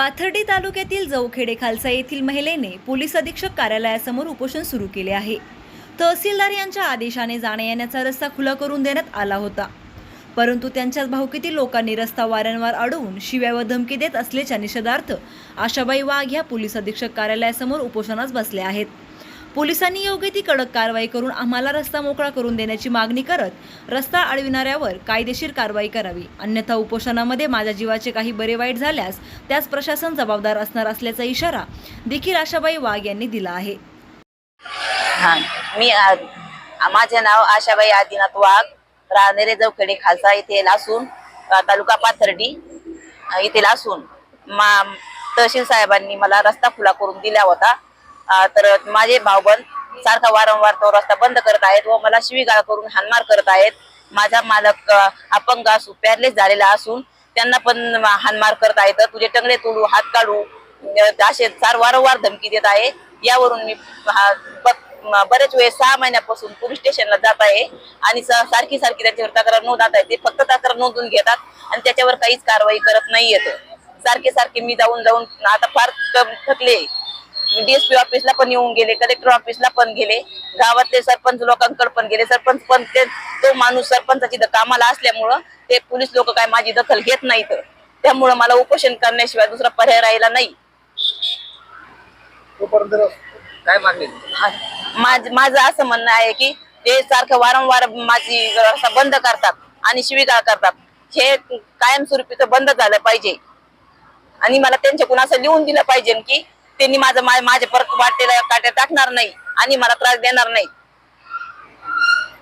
पाथर्डी तालुक्यातील जवखेडे खालसा येथील महिलेने पोलीस अधीक्षक कार्यालयासमोर उपोषण सुरू केले आहे. तहसीलदार यांच्या आदेशाने जाण्या येण्याचा रस्ता खुला करून देण्यात आला होता. परंतु त्यांच्याच भावकीतील लोकांनी रस्ता वारंवार अडवून शिव्या व धमकी देत असल्याच्या निषेधार्थ आशाबाई वाघ ह्या पोलीस अधीक्षक कार्यालयासमोर उपोषणास बसल्या आहेत. पोलिसांनी योग्य ती कडक कारवाई करून आम्हाला रस्ता मोकळा करून देण्याची मागणी करत रस्ता अडविणाऱ्यावर कायदेशीर कारवाई करावी. अन्यथा उपोषणामध्ये माझ्या जीवाचे काही बरे वाईट झाल्यास त्यास प्रशासन जबाबदार असणार असल्याचा इशारा देखील आशाबाई वाघ यांनी दिला आहे. हा मी माझे नाव आशाबाई आदिनाथ वाघ राहणारे जवखेडे खालसा इथे लासून तालुका पाथर्डी अ, येथे लासून. मा तहसील साहेबांनी मला रस्ता खुला करून दिला होता. तर माझे भाऊबंद सारखा वारंवार तो रस्ता बंद करत आहेत व मला शिवीगाळ करून हानमार करत आहेत. माझा मालक अपंग असू पॅरलेस झालेला असून त्यांना पण हानमार करत आहेत. तुझे टंगडे तोडू हात काढू असे सार वारंवार धमकी देत आहे. यावरून मी बरेच वेळ सहा महिन्यापासून पोलीस स्टेशनला जात आहे आणि सारखी सारखी त्याच्यावर तक्रार नोंदवत आहे. ते फक्त तक्रार नोंदवून घेतात आणि त्याच्यावर काहीच कारवाई करत नाही येत. सारखे सारखे मी जाऊन जाऊन आता फार थकले. मी डीएसपी ऑफिसला पण येऊन गेले कलेक्टर ऑफिसला पण गेले गावातले सरपंच लोकांकडे पण गेले. सरपंच पण ते तो माणूस सरपंचाची कामाला असल्यामुळं ते पोलीस लोक काय माझी दखल घेत नाहीत. त्यामुळं मला उपोषण करण्याशिवाय दुसरा पर्याय राहिला नाही. तोपर्यंत काय मागणी? माझ- असं म्हणणं आहे की ते सारखं वारंवार माझी बंद करतात आणि शिवीगाळ करतात. हे कायमस्वरूपी तर बंद झालं पाहिजे. आणि मला त्यांच्याकडून असं लिहून दिलं पाहिजे की त्यांनी माझं माझ्या परत वाटेला काट्या टाकणार नाही आणि मला त्रास देणार नाही.